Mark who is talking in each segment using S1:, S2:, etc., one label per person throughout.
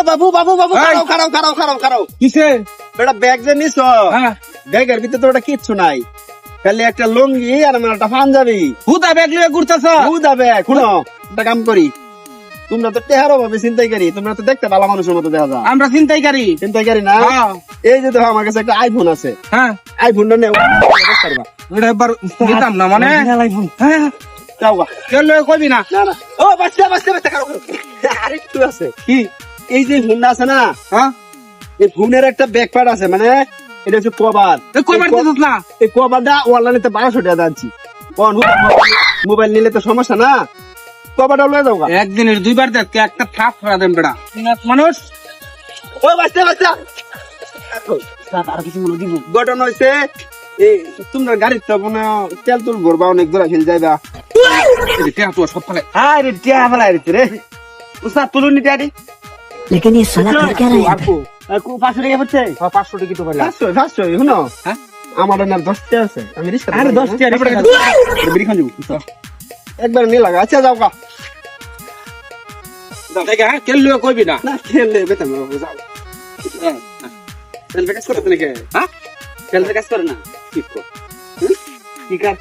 S1: আচ্ছা বাবু বাবু বাবু। খারাও খারাও খারাও খারাও খারাও
S2: কিসে?
S1: বেটা ব্যাগ যে নিছ
S2: হ্যাঁ।
S1: ব্যাগের ভিতরে তো ওটা কিচ্ছু নাই। খালি একটা লুঙ্গি আর আমার একটা পাঞ্জাবি।
S2: হুদা ব্যাগ লিয়ে ঘুরতেছ?
S1: বুঝা ব্যাগ শুনো একটা কাম করি। তোমরা তো টেহারো ভাবে চিন্তাইকারি তোমরা তো দেখতে ভালো মানুষের মতো দেখা যায়
S2: আমরা চিন্তাইকারী
S1: চিন্তাইকারি না?
S2: হ্যাঁ।
S1: এই যে দেখো আমার কাছে একটা আইফোন আছে।
S2: হ্যাঁ।
S1: আইফোনটা নেও।
S2: এটা এবার নিতাম না মানে? হ্যাঁ
S1: যাও গা।
S2: কইবি না?
S1: না ও বাচ্চা বাচ্চা বাচ্চা আরেকটু আছে।
S2: কি?
S1: এই যে ফোনটা আছে না
S2: হ্যাঁ?
S1: এই ফোনের একটা ব্যাক পার্ট আছে মানে এটা হচ্ছে কভার
S2: কইবার দিছিস না?
S1: এই কভারটা অনলাইনে তো বারোশো টাকা দাচ্ছি মোবাইল নিলে তো সমস্যা না? কভারটা লয়ে গা।
S2: একদিনের দুইবার দেখ একটা থাপ ফেরা দেন বেড়া। মানুষ?
S1: ও বাচ্চা বাচ্চা।
S2: আর কিছু মনে দিব?
S1: ঘটনা হয়েছে এই তোমরা গাড়ির তো মনে তেল তুল ভরবা অনেক দূর ফেল যাইবা।
S2: টেয়া তো সব ফেলে।
S1: হ্যাঁ রে টিয়া ফেলা রে রে। উস্তাদ তুলুন নি টিয়াটি।
S3: लेकिन ये साला कर क्या रहा है
S1: আপু আপু পাঁচশো টাকা পড়ছে
S2: হ্যাঁ, পাঁচশো টিকিট তো পাইলা
S1: পাঁচশো পাঁচশো শুনো
S2: হ্যাঁ?
S1: আমার না দশটা আছে আমি রিক্সা
S2: আরে দশ টিয়া রিক্সা
S1: বিড়ি খান যাবো একবার নিয়ে লাগা আচ্ছা যাও গা
S2: দেখে হ্যাঁ কেউ লয়ে কইবি না
S1: না খেললে বেতন বাবু যাও খেলবে কাজ করতে নাকি
S2: হ্যাঁ
S1: খেলবে কাজ করে না কি কর হুম? কি কার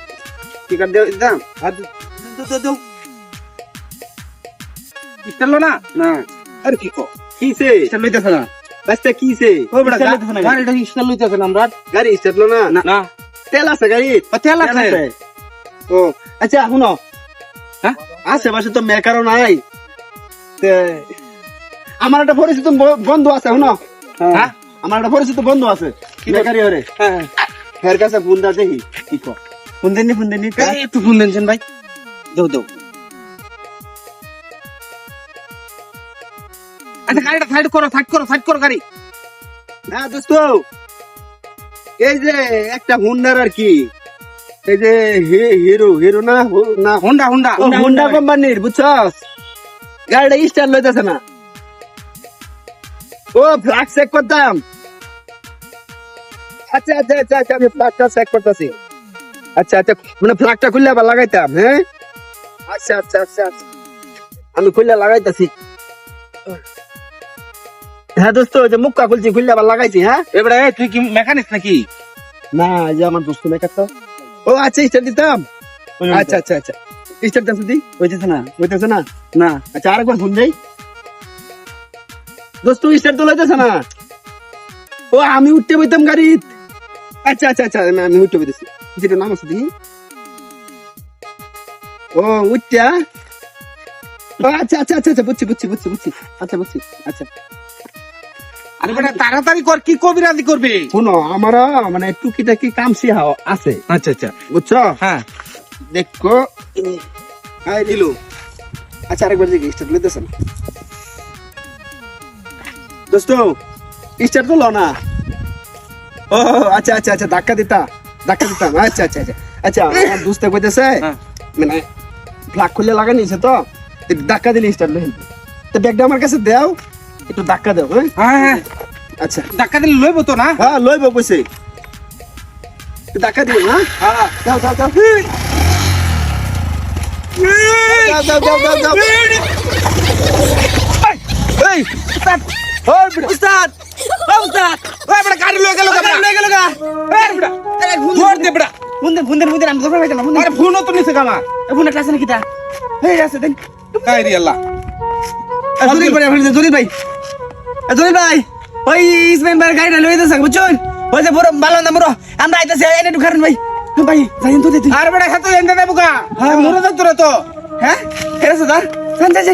S1: কি কার দেও দাম আর দে- দে- দে- দেও।
S2: স্টাইল না
S1: না
S2: আরে কি কো?
S1: কিসে?
S2: স্টাইল লইতেছে না।
S1: বাচ্চা কিসে?
S2: ও বেড়া গাড়িটা স্টাইল লইতেছে না আমরা?
S1: গাড়ি স্টার্ট না না।
S2: না।
S1: তেল আছে গাড়ি?
S2: তেল আছে।
S1: ও। আচ্ছা শুনো।
S2: হ্যাঁ?
S1: আশেপাশে তো মেকারও নাই। তে, আমার একটা পরিচিত বন্ধু আছে শুনো।
S2: হ্যাঁ?
S1: আমার একটা পরিচিত বন্ধু আছে।
S2: কি
S1: বেকারি হরে।
S2: হ্যাঁ
S1: হের কাছে ফোন দা দেখি কি কর ফোন দেননি ফোন দেননি।
S2: একটু ফোন দেনছেন ভাই। দেও দেও। আচ্ছা গাড়িটা সাইড করো সাইড করো সাইড করো গাড়ি।
S1: হ্যাঁ দোস্ত। এই যে একটা হুন্ডার আর কি। এই যে হিরো হিরো না না
S2: হোন্ডা হোন্ডা
S1: হুন্ডা কোম্পানির বুঝছস? গাড়িটা স্টার্ট লইতেছে না। ও ফ্ল্যাগ চেক করতাম। আচ্ছা আচ্ছা আচ্ছা আচ্ছা আমি ফ্ল্যাগটা চেক করতেছি। আচ্ছা আচ্ছা মানে ফ্ল্যাগটা খুললে আবার লাগাইতাম হ্যাঁ? আচ্ছা আচ্ছা আচ্ছা আচ্ছা। আমি খুললে লাগাইতাছি। হ্যাঁ দোস্ত যে মুক্কা খুলছি খুললে আবার লাগাইছি হ্যাঁ?
S2: এবারে তুই কি মেকানিক নাকি?
S1: না যে আমার দোস্ত মেকার তো। ও আচ্ছা স্টার্ট দিতাম আচ্ছা আচ্ছা আচ্ছা। স্টার্ট দাম দি হইতেছে না হইতেছে না। না আচ্ছা আরেকবার ফোন যাই দোস্ত স্টার্ট তো লইতেছে না। ও আমি উঠতে বইতাম গাড়ি। আচ্ছা আচ্ছা আচ্ছা আমি- উঠতে বইতেছি। যেটা নাম আছে দেখি। ও উঠটা আচ্ছা আচ্ছা আচ্ছা আচ্ছা বুঝছি বুঝছি বুঝছি বুঝছি। আচ্ছা বুঝছি আচ্ছা।
S2: আরে বেটা তাড়াতাড়ি কর কি কবিরাজি করবে?
S1: শোনো আমার মানে টুকিটাকি কাম শিহা আছে।
S2: আচ্ছা আচ্ছা।
S1: বুঝছ?
S2: হ্যাঁ।
S1: দেখো হাই দিল। আচ্ছা আরেকবার দেখি স্টার্ট লইতেছেন দোস্ত স্টার্ট তো লো না। ও আচ্ছা আচ্ছা আচ্ছা ধাক্কা দিতা ধাক্কা দিতাম আচ্ছা আচ্ছা আচ্ছা আচ্ছা আমার দোস্তে কইতেছে
S2: হ্যাঁ।
S1: মানে ফ্লাগ খুলে লাগা নিয়েছে তো ধাক্কা দিলে স্টার্ট তো ব্যাগটা আমার কাছে দাও। একটু ধাক্কা দাও হ্যাঁ?
S2: হ্যাঁ হ্যাঁ।
S1: আচ্ছা।
S2: ধাক্কা দিলে লইব তো না?
S1: হ্যাঁ লইব কইছে ধাক্কা দিও হ্যাঁ?
S2: হ্যাঁ।
S1: দাও দাও দাও। দাও দাও দাও দাও দাও।
S2: এই! উস্তাদ।
S1: ওই বেটা,
S2: উস্তাদ! ও উস্তাদ! ওই বেটা গাড়ি লয়ে গেল গাড়ি লয়ে গেল গা। এই বেটা। আরে ফোন দে বেটা।
S3: আমি বুনদেন
S2: আরে ফোন তো নিছে কামা
S3: বুন একটা আছে নাকি তা? এই আছে দেন
S2: কাই রে আল্লাহ।
S3: জলিল ভাই। জলিল ভাই ওই ইসমাইল ভাই গাড়িটা লইতে থাক বুঝছেন? ওই যে বড় ভালো না বড় আমরা আইতাছি এনে একটু খারেন ভাই। ভাই যাইন তো দিতে
S2: আরে বেটা হাতে এন্ডা দেবো কা
S3: হ্যাঁ।
S2: মরে তোরা তো।
S3: হ্যাঁ? এরা সুদার